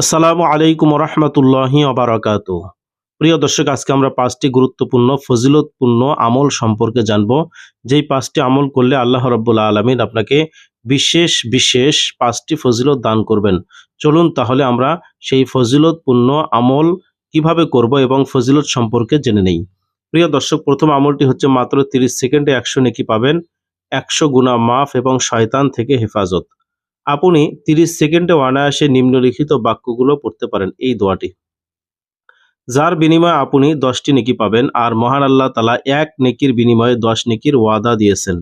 আসসালামু আলাইকুম রহমতুল্লাহি অবরাকাত প্রিয় দর্শক, আজকে আমরা পাঁচটি গুরুত্বপূর্ণ, ফজিলতপূর্ণ আমল সম্পর্কে জানব। যেই পাঁচটি আমল করলে আল্লাহ রব্বুল আলমিন আপনাকে বিশেষ বিশেষ পাঁচটি ফজিলত দান করবেন। চলুন তাহলে আমরা সেই ফজিলতপূর্ণ আমল কীভাবে করব এবং ফজিলত সম্পর্কে জেনে নেই। প্রিয় দর্শক, প্রথম আমলটি হচ্ছে মাত্র তিরিশ সেকেন্ডে একশো নেকি পাবেন। একশো গুণা মাফ এবং শয়তান থেকে হেফাজত। আপনি তিরিশ সেকেন্ডে অনায়াসে নিম্নলিখিত বাক্যগুলো পড়তে পারেন এই দোয়াটি। যার বিনিময়ে আপনি দশটি নেকি পাবেন আর মহান আল্লাহ তালা এক নেকির বিনিময়ে দশ নেকির ওয়াদা দিয়েছেন।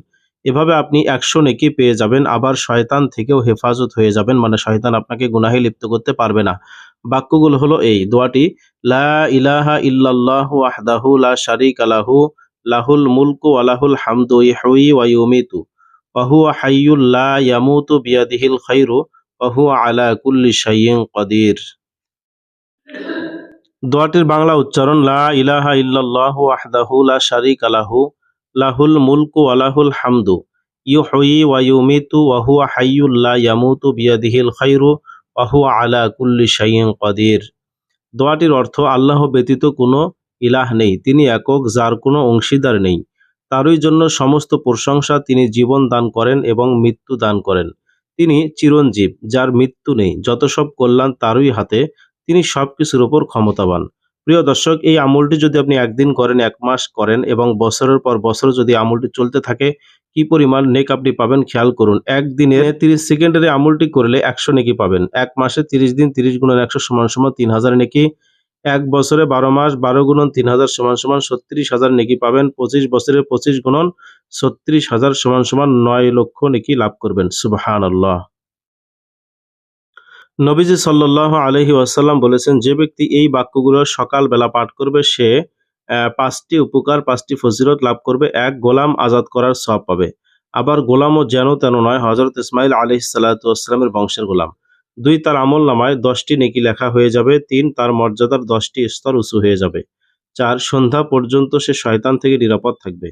এভাবে আপনি একশো নেকি পেয়ে যাবেন, আবার শয়তান থেকেও হেফাজত হয়ে যাবেন মানে শয়তান আপনাকে গুনাহে লিপ্ত করতে পারবে না। বাক্যগুলো হলো এই, দোয়াটি, লা ইলাহা ইল্লাল্লাহু ওয়াহদাহু লা শারিকা আলাহু লাহুল মুলকু ওয়া লাহুল হামদু ইহয়ি ওয়া আলা দোয়াটির বাংলা উচ্চারণ, লা লা লাহুল মুলকু ওয়া লাহুল হামদু, ইউহয়ি ওয়া ইউমিতু ওয়া হুয়া ইয়ামুতু বিয়াদিহিল খাইরু ওয়া আলা কুল্লি কাদির। দোয়াটির অর্থ, আল্লাহ ব্যতীত কোনো ইলাহ নেই, তিনি একক, যার কোনো অংশীদার নেই। তারই জন্য সমস্ত প্রশংসা তিনি জীবন দান করেন এবং মৃত্যু দান করেন। তিনি চিরঞ্জীব, যার মৃত্যু নেই যত সব কল্যাণ তারই হাতে, তিনি সব কিছুর ওপর ক্ষমতাবান। প্রিয় দর্শক, এই আমলটি যদি আপনি একদিন করেন, এক মাস করেন এবং বছরের পর বছর যদি আমলটি চলতে থাকে, কি পরিমাণ নেক আপনি পাবেন খেয়াল করুন। একদিনে তিরিশ সেকেন্ডের আমলটি করলে একশো নেকি পাবেন। এক মাসে তিরিশ দিন তিরিশ গুণন একশো সমান সমান তিন হাজার নেকি। এক বছরে বারো মাস, বারো গুণন তিন হাজার সমান সমান ছত্রিশ হাজার নেকি পাবেন। পঁচিশ বছরে পঁচিশ গুণন ছত্রিশ হাজার সমান সমান নয় লক্ষ নেকি লাভ করবেন। সুবাহান আল্লাহ নবীজি সাল্লাহ আলহি ওয়াসাল্লাম বলেছেন, যে ব্যক্তি এই বাক্যগুলো সকালবেলা পাঠ করবে, সে পাঁচটি উপকার, পাঁচটি ফজিলত লাভ করবে। এক, গোলাম আজাদ করার সব পাবে। আবার গোলামও যেন তেন নয় হজরত ইসমাইল আলহ সাল্লাতামের বংশের গোলাম। দুই তার আমল নামায় দশটি নেকি লেখা হয়ে যাবে, তিন তার মর্যাদার দশটি স্তর উঁচু হয়ে যাবে। চার, সন্ধ্যা পর্যন্ত সে শয়তান থেকে নিরাপদ থাকবে।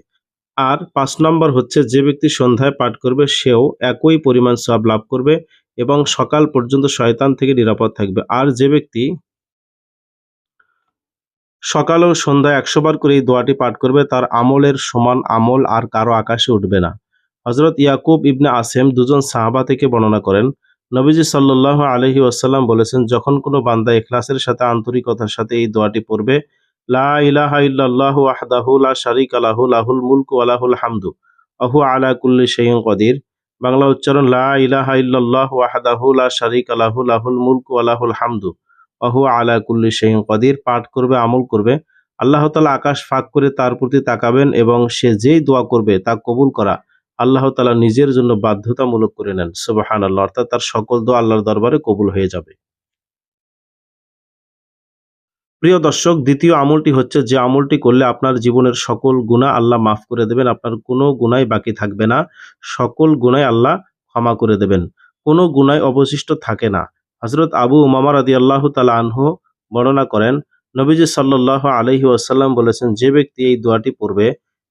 আর পাঁচ নম্বর হচ্ছে, যে ব্যক্তি সন্ধ্যায় পাঠ করবে, সেও একই পরিমাণ সব লাভ করবে এবং সকাল পর্যন্ত শয়তান থেকে নিরাপদ থাকবে। আর যে ব্যক্তি সকাল ও সন্ধ্যায় একশো বার করে এই দোয়াটি পাঠ করবে, তার আমলের সমান আমল আর কারও আকাশে উঠবে না। হজরত ইয়াকুব ইবনে আসেম দুজন সাহাবা থেকে বর্ণনা করেন নবীজি সাল্লাহ আলহি ওয়াসাল্লাম বলেছেন, যখন কোনো বান্দা এখলাসের সাথে, আন্তরিকতার সাথে এই দোয়াটি পড়বে, লা ইলাহা ইল্লাল্লাহু ওয়াহদাহু লা শারিকা লাহু, লাহুল হামদু আহু আলা কুল্লি বাংলা উচ্চারণ, লা লা শারিকা লাহু, লাহুল হামদু আলা কুল্লি পাঠ করবে, আমল করবে। আল্লাহ তাআলা আকাশ ফাঁক করে তার প্রতি তাকাবেন এবং সে যেই দোয়া করবে তা কবুল করা। আল্লাহ তালা নিজের জন্য বাধ্যতামূলক করে নেন, সুবহানাল্লাহ। অর্থাৎ তার সকল দোয়া আল্লাহর দরবারে কবুল হয়ে যাবে। প্রিয় দর্শক, দ্বিতীয় আমলটি হচ্ছে যে আমলটি করলে আপনার জীবনের সকল গুণা আল্লাহ মাফ করে দেবেন, আপনার কোনো গুনাই বাকি থাকবে না। সকল গুনাই আল্লাহ ক্ষমা করে দেবেন। কোনো গুনাই অবশিষ্ট থাকে না। হজরত আবু উমামার আদি আল্লাহ তালা আনহু বর্ণনা করেন, নবীজি সাল্লাহ আলহি আসাল্লাম বলেছেন, যে ব্যক্তি এই দোয়াটি পড়বে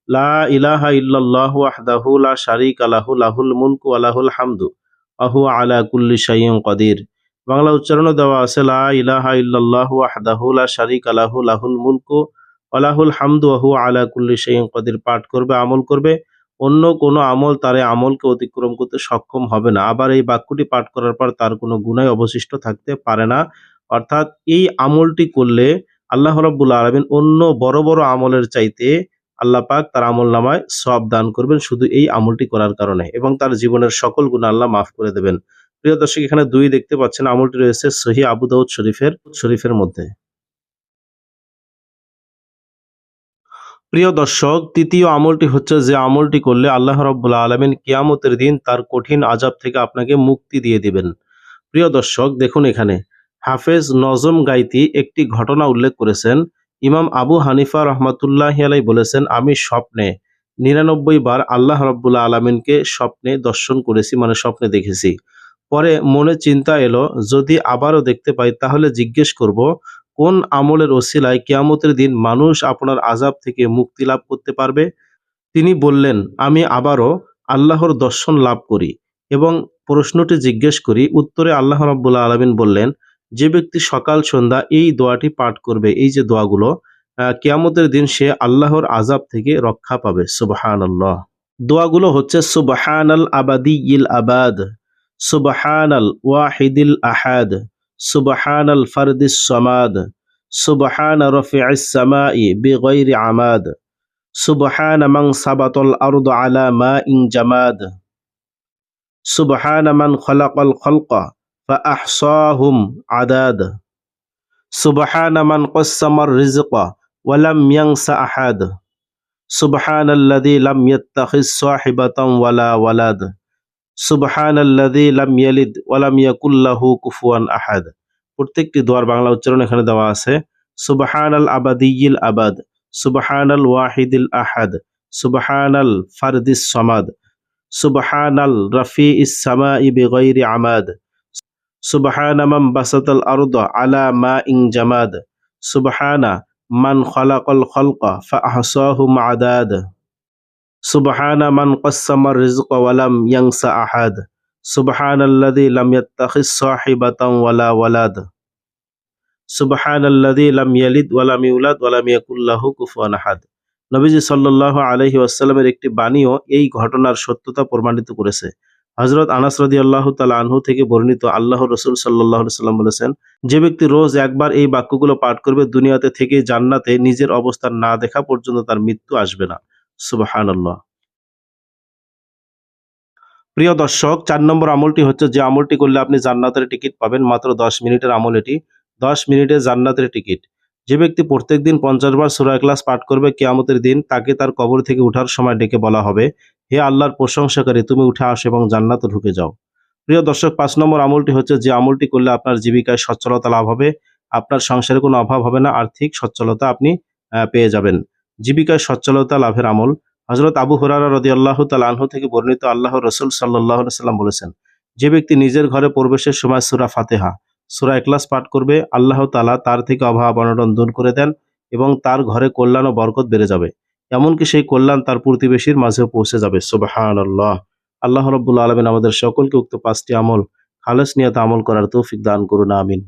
লা ইলাহা ইল্লাল্লাহু ওয়াহদাহু লা শারিকা লাহু, লাহুল মুলকু ওয়া লাহুল হামদু আহু আলা কুল্লি শাইইন কদির। বাংলা উচ্চারণও দেওয়া আছে, লা ইলাহা ইল্লাল্লাহু ওয়াহদাহু লা শারিকা লাহু, লাহুল মুলকু ওয়া লাহুল হামদু হুয়া আলা কুল্লি শাইইন কদির। পাঠ করবে, আমল করবে, অন্য কোনো আমল তার আমলকে অতিক্রম করতে সক্ষম হবে না। আবার এই বাক্যটি পাঠ করার পর তার কোনো গুনাই অবশিষ্ট থাকতে পারে না। অর্থাৎ এই আমলটি করলে আল্লাহ রাব্বুল আলামিন অন্য বড় বড় আমলের চাইতে আল্লাহ পাক তার আমল নামায় সব দান করবেন শুধু এই আমলটি করার কারণে এবং তার জীবনের সকল গুণ আল্লাহ মাফ করে দেবেন। প্রিয় দর্শক, এখানে দুই দেখতে পাচ্ছেন, আমলটি রয়েছে সহি আবু দাউদ শরীফের শরীফের মধ্যে। প্রিয় দর্শক, তৃতীয় আমলটি হচ্ছে যে আমলটি করলে আল্লাহ রব্বুল আলমিন কিয়ামতের দিন তার কঠিন আজাব থেকে আপনাকে মুক্তি দিয়ে দিবেন। প্রিয় দর্শক, দেখুন এখানে। হাফেজ নজম গাইতি একটি ঘটনা উল্লেখ করেছেন ইমাম আবু হানিফা রহমাতুল্লাহ আলাই বলেছেন, আমি স্বপ্নে, নিরানব্বই বার আল্লাহ রব্বুল্লা আলমিনকে স্বপ্নে দর্শন করেছি মানে স্বপ্নে দেখেছি। পরে মনে চিন্তা এলো, যদি আবারও দেখতে পাই, তাহলে জিজ্ঞেস করব, কোন আমলের ওসিলায় কিয়ামতের দিন মানুষ আপনার আজাব থেকে মুক্তি লাভ করতে পারবে? তিনি বললেন, আমি আবারও আল্লাহর দর্শন লাভ করি এবং প্রশ্নটি জিজ্ঞেস করি। উত্তরে আল্লাহ রাব্বুল আলমিন বললেন যে ব্যক্তি সকাল, সন্ধ্যা এই দোয়াটি পাঠ করবে, এই যে দোয়াগুলো কিয়ামতের দিন সে আল্লাহর আজাব থেকে রক্ষা পাবে। সুবাহান আল্লাহ দোয়াগুলো হচ্ছে সুবাহান আল আবাদি ইল আবাদ সুবাহান আল ওয়াহিদিল আহাদ সুবাহান আল ফারদিস সমাদ, সুবাহান রফিআস সামাই বিগৈরি আমাদ, সুবহান মান সাবাতাল আরদু আলা মাইন জামাদ, সুবহান মান খালাকাল খালকা فأحصاهم عداد سبحان من قسم الرزق ولم ينس أحد سبحان الذي لم يتخذ صاحبة ولا ولد سبحان الذي لم يلد ولم يكن له كفوا أحد প্রত্যেকটি দোয়ার বাংলা উচ্চারণ এখানে দেওয়া আছে সুবহান আল আবাদিয়িল আবাদ সুবহান আল ওয়াহিদিল আহাদ সুবহান আল ফারদিস সমাদ সুবহান আল রফি ইসামাই বিগৈরি আমাদ সুবহান মান বাসাতাল আলা মা ইং জামাদ। সুবহানা মান খালাকাল খালকা ফাআহসাহুম আদাদ সুবহানা মান কাসসামার রিজক ওয়ালাম ইয়াংসা আহাদ। সুবহানাল্লাযী লাম ইয়াত্তাখিজ সাহিবাতান ওয়ালা ওয়ালাদ। সুবহানাল্লাযী লাম ইয়ালিদ ওয়ালাম ইউলাদ ওয়ালাম ইয়াকুল লাহু আহাদ। নবীজি সাল্লাল্লাহু আলাইহি ওয়াসাল্লামের একটি বাণীও এই ঘটনার সত্যতা প্রমাণিত করেছে। হজরত আনাস রাদিয়াল্লাহু তালা আনহু থেকে বর্ণিত আল্লাহ রসুল আলাইহি সাল্লাম বলেছেন, যে ব্যক্তি রোজ একবার এই বাক্যগুলো পাঠ করবে, দুনিয়াতে থেকে জান্নাতে নিজের অবস্থান না দেখা পর্যন্ত তার মৃত্যু আসবে না। সুবহানাল্লাহ। প্রিয় দর্শক, চার নম্বর আমলটি হচ্ছে যে আমলটি করলে আপনি জান্নাতের টিকিট পাবেন মাত্র দশ মিনিটের আমল এটি। দশ মিনিটে জান্নাতের টিকিট। যে ব্যক্তি প্রত্যেকদিন পঞ্চাশ বার সুরা ক্লাস পাঠ করবে কেয়ামতের দিন, তাকে তার কবর থেকে ওঠার সময় ডেকে বলা হবে, হে আল্লাহর প্রশংসাকারী তুমি উঠে আসো এবং জান্নাতে ঢুকে যাও। প্রিয় দর্শক, পাঁচ নম্বর আমলটি হচ্ছে যে আমলটি করলে আপনার জীবিকায় সচ্ছলতা লাভ হবে, আপনার সংসারে কোনো অভাব হবে না, আর্থিক সচ্ছলতা আপনি পেয়ে যাবেন। জীবিকায় সচ্ছলতা লাভের আমল। হজরত আবু হুরারা রদি আল্লাহ আনহু থেকে বর্ণিত আল্লাহ রসুল সাল্লাহ সাল্লাম বলেছেন, যে ব্যক্তি নিজের ঘরে প্রবেশের সময় সুরা ফাতেহা সুরা একলাস পাঠ করবে, আল্লাহ তালা তার থেকে অভাব অনটন দূর করে দেন এবং তার ঘরে কল্যাণ ও বরকত বেড়ে যাবে। এমনকি সেই কল্যাণ তার প্রতিবেশীর মাঝেও পৌঁছে যাবে। সোবাহান আল্লাহ আল্লাহ রব্বুল আলমিন আমাদের সকলকে উক্ত পাঁচটি আমল, খালেস নিয়ত আমল করার তৌফিক দান করুন, আমিন।